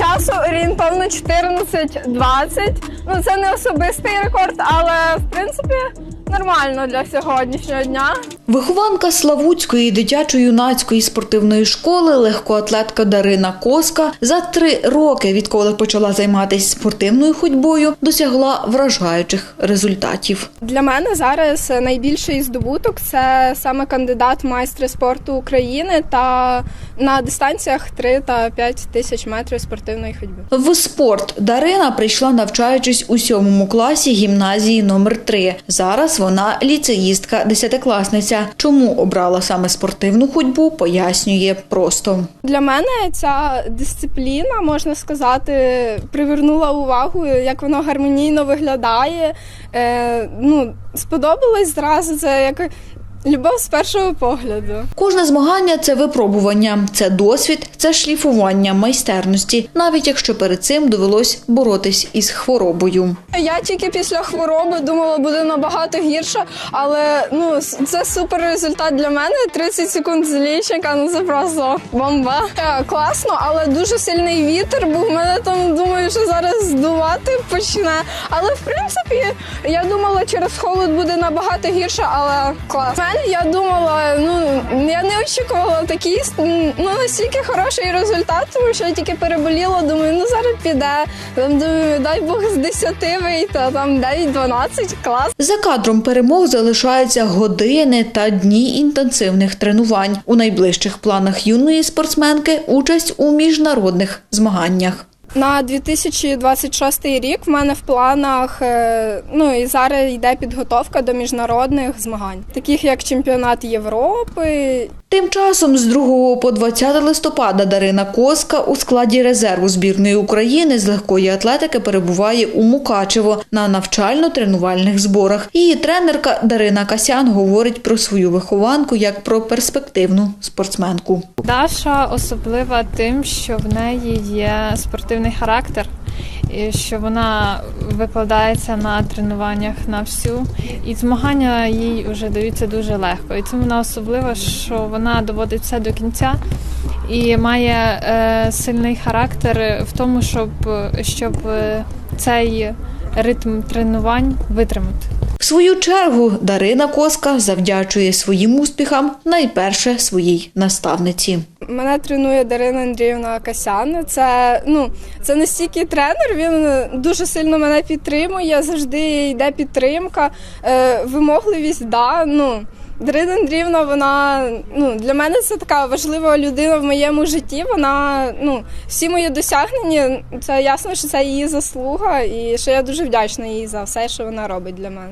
часу орієнтовно 14.20. Ну це не особистий рекорд, але в принципі нормально для сьогоднішнього дня. Вихованка Славутської дитячо-юнацької спортивної школи легкоатлетка Дарина Коска за три роки, відколи почала займатися спортивною ходьбою, досягла вражаючих результатів. Для мене зараз найбільший здобуток це саме кандидат майстри спорту України та на дистанціях 3 та 5 тисяч метрів спортивної ходьби. В спорт Дарина прийшла навчаючись у сьомому класі гімназії номер 3 Зараз вона ліцеїстка, десятикласниця. Чому обрала саме спортивну ходьбу, пояснює просто. Для мене ця дисципліна, можна сказати, привернула увагу, як воно гармонійно виглядає. Е, ну, сподобалось зразу це як любов з першого погляду. Кожне змагання це випробування, це досвід, це шліфування майстерності, навіть якщо перед цим довелось боротись із хворобою. Я тільки після хвороби думала, буде набагато гірше, але ну це супер результат для мене. 30 секунд з лічника, ну це просто бомба. Е, Класно, але дуже сильний вітер, бо в мене там думаю, що зараз здувати почне. Але в принципі, я думала, через холод буде набагато гірше, але клас. В мене я думала, ну я не очікувала такий ну настільки хороший результат, тому що я тільки переболіла. Думаю, ну зараз піде. Там думаю, дай Бог з 10 вийти, там 9-12, клас. За кадром перемог залишаються години та дні інтенсивних тренувань. У найближчих планах юної спортсменки участь у міжнародних змаганнях. На 2026 рік в мене в планах, е, ну і зараз йде підготовка до міжнародних змагань, таких як чемпіонат Європи. Тим часом з 2 по 20 листопада Дарина Коска у складі резерву збірної України з легкої атлетики перебуває у Мукачево на навчально-тренувальних зборах. Її тренерка Дарина Касян говорить про свою вихованку як про перспективну спортсменку. Даша особлива тим, що в неї є спортивний характер, і що вона викладається на тренуваннях на всю. І змагання їй вже даються дуже легко. І цим вона особлива, що вона доводить все до кінця і має е, сильний характер в тому, щоб, щоб е, цей ритм тренувань витримати. Свою чергу Дарина Коска завдячує своїм успіхам найперше своїй наставниці. Мене тренує Дарина Андріївна Касян. Це ну це настільки тренер. Він дуже сильно мене підтримує. Завжди йде підтримка, е, вимогливість. Да, ну Дарина Андріївна, вона ну для мене це така важлива людина в моєму житті. Вона ну всі мої досягнення. Це ясно, що це її заслуга, і що я дуже вдячна їй за все, що вона робить для мене.